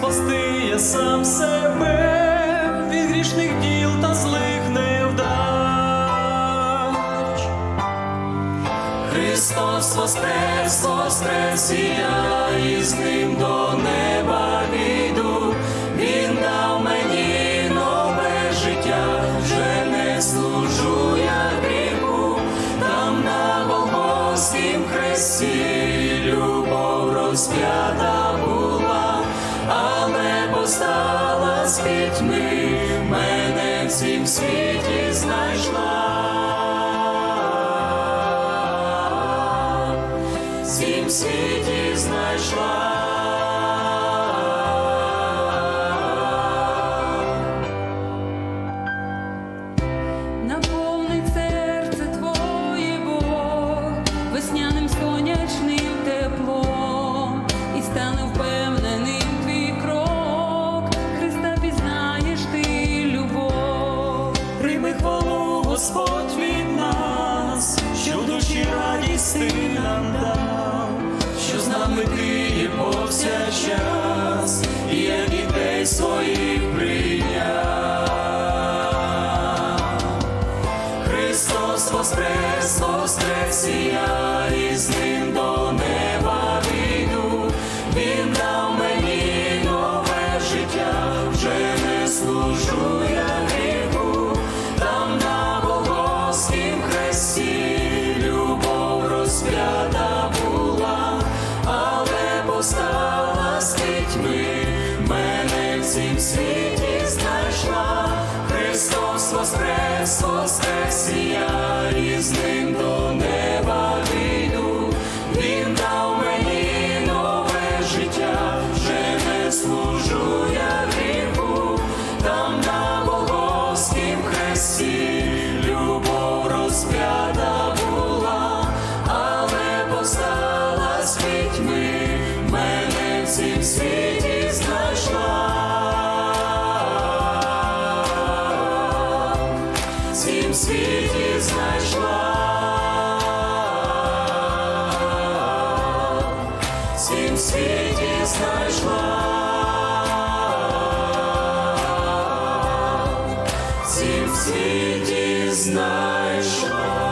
спасти я сам себе від грішних діл та злих невдач. Христос воскрес, воскрес, і я із ним до неба війду. Він дав мені нове життя, вже не служу я гріху, там на Голгофськім хресті любов розп'ята але постала з пітьми, мене в цім світі знайшла. В цім світі знайшла. Прийми хвалу, Господь від нас, що в душі радість ти нам дав, що з нами ти є повсякчас, і я дітей своїх прийняв. Христос воскрес, воскрес, і я із ним до неба Голгофськім хресті любов розп'ята була, але постала з дітьми, мене в цім світі знайшла. Христос воскрес, воскрес, і я із ним до неба світі знайшла. В цім світі знайшла. В цім світі знайшла.